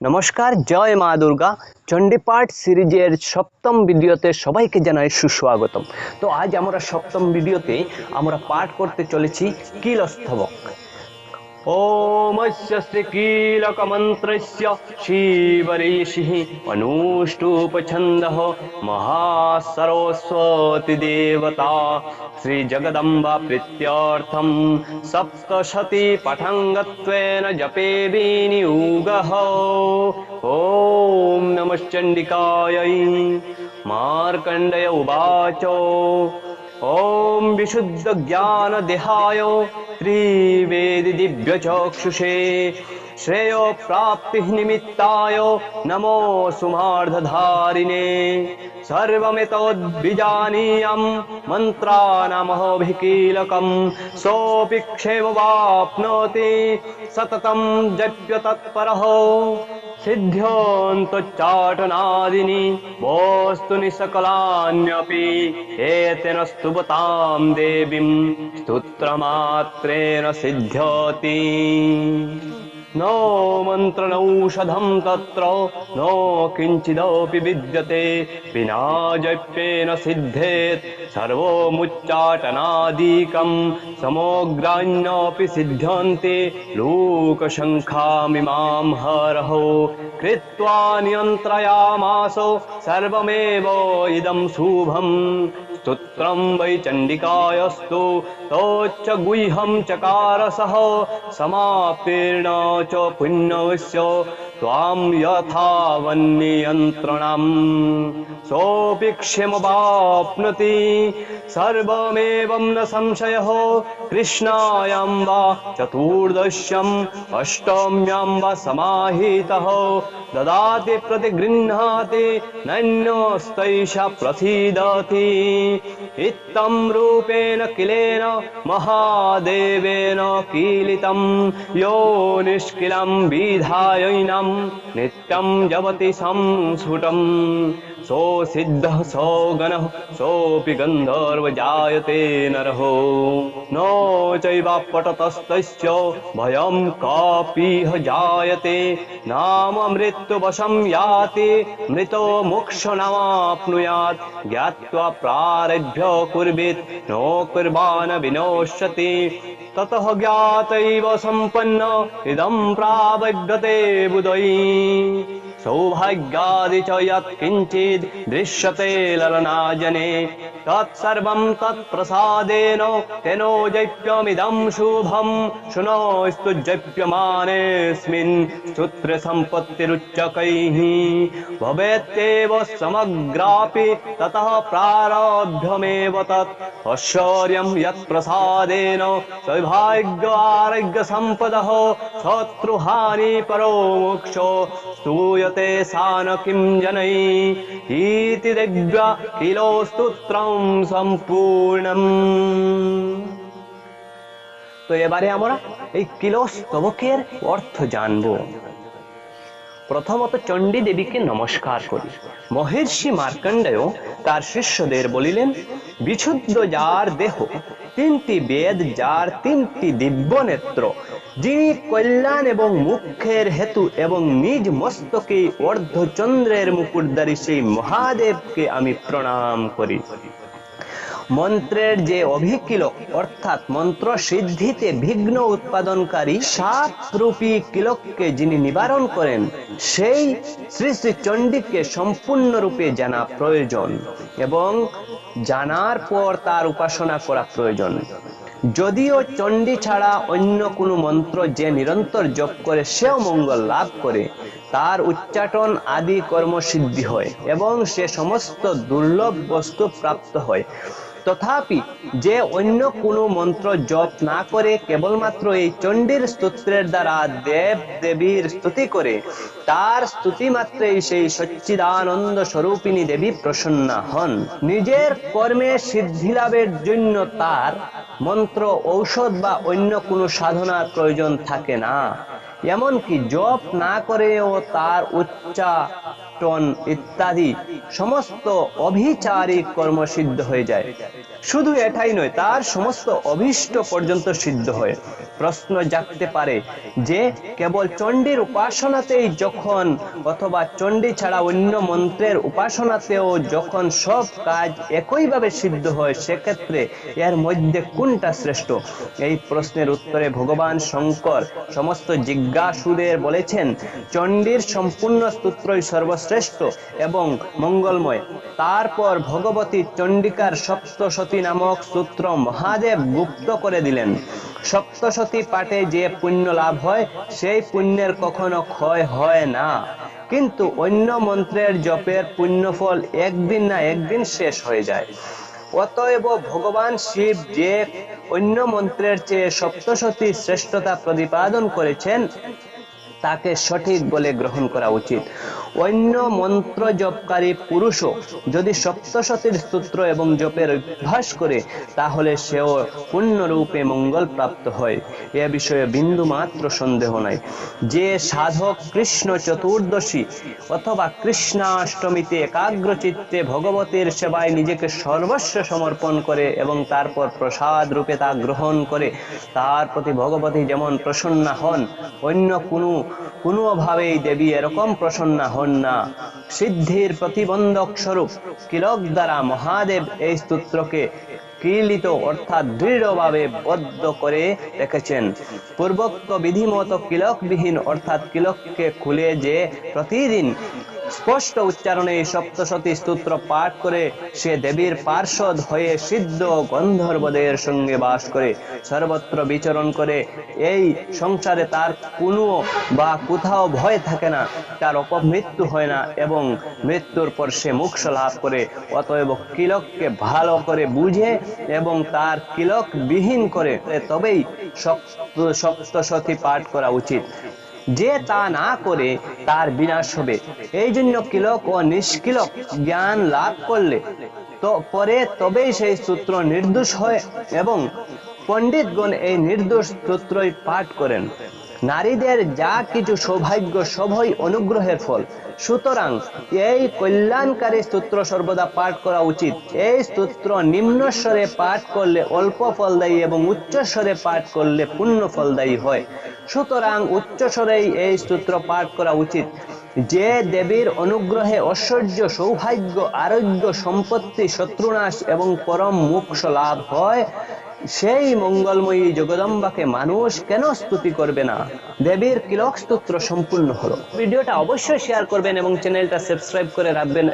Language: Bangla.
নমস্কার জয় মা দুর্গা চণ্ডীপাঠ সিরিজের সপ্তম ভিডিওতে সবাইকে জানাই সুস্বাগতম তো আজ আমরা সপ্তম ভিডিওতে আমরা পাঠ করতে চলেছি কিলস্তবক ওমস্য শ্রীকীলকমন্ত্রস্য শিবঋষিः অনুষ্টুপছন্দः महासरस्वती देवता श्रीजगदम्बा प्रीत्यर्थं सप्तशती पठङ्गत्वेन जपे विनियोगः ॐ नमश्चण्डिकायै मार्कण्डय उवाच। ॐ विशुद्धज्ञानदेहाय त्रिवेदिदिव्यचक्षुषे श्रेयो प्राप्तिः निमित्ताय नमो सुमार्धधारिणे सर्वमितोद्विजानीयं मन्त्राणामहोभिकीलकं सोऽपि क्षेमवाप्नोति सततं जप्य तत्परः सिद्ध्योऽन्तोच्चाटनादिनि वस्तुनि सकलान्यपि एतेन स्तुवतां देवीं सिद्ध्यति। नो मन्त्रनौषधं तत्र नो किञ्चिदपि विद्यते। विना जप्येन सिद्धेत् सर्वमुच्चाटनादिकं समग्राण्यपि सिद्ध्यन्ति। लोकशङ्खामिमां हरहो कृत्वा नियन्त्रयामासो सर्वमेव इदं शुभम् स्तोत्रं वै चण्डिकायस्तु तोच्च गुह्यं चकारसः समाप्तीर्ण च पुण्यस्य त्वां यथा वन्नियन्त्रणम् सोऽपि क्षमवाप्नोति सर्वमेवं न संशयः कृष्णायां वा चतुर्दश्यम् अष्टम्यां वा समाहितः। ददाति प्रतिगृह्णाति नन्यस्तैषा प्रसीदति इत्थं रूपेण किलेन महादेवेन कीलितं यो निष्किलं विधायैनं नित्यं जपति संस्फुटम् सोऽसिद्धः सोऽपि गन्धर्व जायते नरहो। न चैवापटतस्तस्य भयं कापिह जायते। नाम मृत्युवशं याति मृतो मोक्षणमाप्नुयात्। ज्ञात्वा प्रारभ्य कुर्वीत् नो कुर्वाण विनोष्यति। ततः ज्ञातैव सम्पन्न इदं प्रावभ्यते बुधै सौभाग्यादि च यत्किञ्चित् दृश्यते ललनाजने। तत्सर्वं तत्प्रसादेन तेनो जप्यमिदं शुभं। शृणोस्तु जप्यमानेऽस्मिन् सूत्रसम्पत्तिरुच्चकैः भवेत्येव समग्रापि ततः प्रारभ्यमेव तत्। ऐश्वर्यं यत्प्रसादेन सौभाग्यारोग्यसम्पदः शत्रुहानि परो मोक्षो। स्तूयते सा न किं जनै इति दिव्या किलो स्तोत्रं সম্পূর্ণম তো এবারে আমরা এই কিলো স্তবকের অর্থ জানবো প্রথমত চণ্ডী দেবীকে নমস্কার করি। মহের্ষি মার্কণ্ডেয় তার শিষ্যদের বলিলেন, বিশুদ্ধ যার দেহ, তিনটি বেদ যার তিনটি দিব্য নেত্র যিনি কল্যাণ এবং মুখ্যের হেতু এবং নিজ মস্তকে অর্ধচন্দ্রের মুকুটদারী সেই মহাদেবকে আমি প্রণাম করি। মন্ত্রের যে অভিকিলক, অর্থাৎ মন্ত্র সিদ্ধিতে বিঘ্ন উৎপাদনকারী সাপ রূপী কিলককে যিনি নিবারণ করেন, সেই শ্রী শ্রী চণ্ডীকে সম্পূর্ণরূপে জানা প্রয়োজন এবং জানার পর তার উপাসনা করা প্রয়োজন। যদিও চণ্ডী ছাড়া অন্য কোনো মন্ত্র যে নিরন্তর জপ করে সেও মঙ্গল লাভ করে, তার উচ্চাটন আদি কর্মসিদ্ধি হয় এবং সে সমস্ত দুর্লভ বস্তু প্রাপ্ত হয়। তথাপি যে অন্য কোনো মন্ত্র জপ না করে কেবলমাত্র এই চণ্ডীর স্তোত্রের দ্বারা দেব দেবীর স্তুতি করে, তার স্তুতি মাত্রেই সেই সচ্চিদানন্দ স্বরূপিনী দেবী প্রসন্না হন। নিজের কর্মে সিদ্ধি লাভের জন্য তার মন্ত্র, ঔষধ বা অন্য কোনো সাধনার প্রয়োজন থাকে না। এমনকি জপ না করেও তার উচ্চা পাটন ইত্যাদি, সমস্ত অভিচারিক কর্ম সিদ্ধ হয়ে যায়। শুধু এটাই নয়, তার সমস্ত অভীষ্ট পর্যন্ত সিদ্ধ হয়। প্রশ্ন জাগতে পারে যে, কেবল চণ্ডীর উপাসনাতেই যখন অথবা চণ্ডী ছাড়া অন্য মন্ত্রের উপাসনাতেও যখন সব কাজ একইভাবে সিদ্ধ হয়, সেক্ষেত্রে এর মধ্যে কোনটা শ্রেষ্ঠ? এই প্রশ্নের উত্তরে ভগবান শঙ্কর সমস্ত জিজ্ঞাসুদের বলেছেন, চণ্ডীর সম্পূর্ণ স্তোত্রই সর্বশ্রেষ্ঠ এবং মঙ্গলময়। তারপর ভগবতী চণ্ডিকার সপ্তশতী নামক সূত্র মহাদেব গুপ্ত করে দিলেন। সপ্তশতী পাঠে যে পুণ্য লাভ হয়, সেই পুণ্যের কখনো ক্ষয় হয় না। কিন্তু অন্য মন্ত্রের জপের পুণ্যফল একদিন না একদিন শেষ হয়ে যায়। অতএব ভগবান শিব যে অন্য মন্ত্রের চেয়ে সপ্তশতী শ্রেষ্ঠতা প্রতিপাদন করেছেন, তাকে সঠিক বলে গ্রহণ করা উচিত। অন্য মন্ত্র জপকারী পুরুষও যদি সপ্তশতীর স্তোত্র এবং জপের অভ্যাস করে, তাহলে সেও পূর্ণরূপে মঙ্গল প্রাপ্ত হয়। এ বিষয়ে বিন্দু মাত্র সন্দেহ নাই। যে সাধক কৃষ্ণ চতুর্দশী অথবা কৃষ্ণাষ্টমীতে একাগ্র চিত্তে ভগবতীর সেবায় নিজেকে সর্বস্ব সমর্পণ করে এবং তারপর প্রসাদ রূপে তা গ্রহণ করে, তার প্রতি ভগবতী যেমন প্রসন্না হন, অন্য কোনো কোনোভাবেই দেবী এরকম প্রসন্না হন না। সিদ্ধির প্রতিবন্ধক স্বরূপ কিলক দ্বারা মহাদেব এই স্তোত্রকে কিলিত অর্থাৎ দৃঢ়ভাবে বদ্ধ করে রেখেছেন। পূর্বোক্ত বিধিমত কিলকবিহীন অর্থাৎ কিলককে খুলে যে প্রতিদিন স্পষ্ট উচ্চারণে সপ্তশতী স্তোত্র পাঠ করে সে দেবীর পার্শ্বদ হয়ে সিদ্ধ গন্ধর্বদের সঙ্গে বাস করে, সর্বত্র বিচরণ করে। এই সংসারে তার কোনো বা কোথাও ভয় থাকে না, তার অপমৃত্যু হয় না এবং মৃত্যুর পর সে মোক্ষ লাভ করে। অতএব কিলককে ভালো করে বুঝে এবং তার কিলক বিহীন করে, তবেই সপ্ত, সপ্তশতী পাঠ করা উচিত। যে তা না করে তার বিনাশ হবে। এই জন্য কিলক ও নিষ্কিলক জ্ঞান লাভ করলে তো পরে তবেই সেই সূত্র নির্দোষ হয় এবং পণ্ডিতগণ এই নির্দোষ সূত্রই পাঠ করেন। নারীদের যা কিছু সৌভাগ্য, সবই অনুগ্রহের ফল। সুতরাং এই কল্যাণকারী স্তোত্র সর্বদা পাঠ করা উচিত। এই স্তোত্র নিম্নস্বরে পাঠ করলে অল্প ফলদায়ী এবং উচ্চস্বরে পাঠ করলে পূর্ণ ফলদায়ী হয়। সুতরাং উচ্চস্বরেই এই স্তোত্র পাঠ করা উচিত। যে দেবীর অনুগ্রহে ঐশ্বর্য, সৌভাগ্য, আরোগ্য, সম্পত্তি, শত্রুনাশ এবং পরম মোক্ষ লাভ হয় সেই মঙ্গলময়ী জগদম্বাকে মানুষ কেন স্তুতি করবে না? দেবীর কিলক স্তোত্র সম্পূর্ণ হলো। ভিডিওটা অবশ্যই শেয়ার করবেন এবং চ্যানেলটা সাবস্ক্রাইব করে রাখবেন।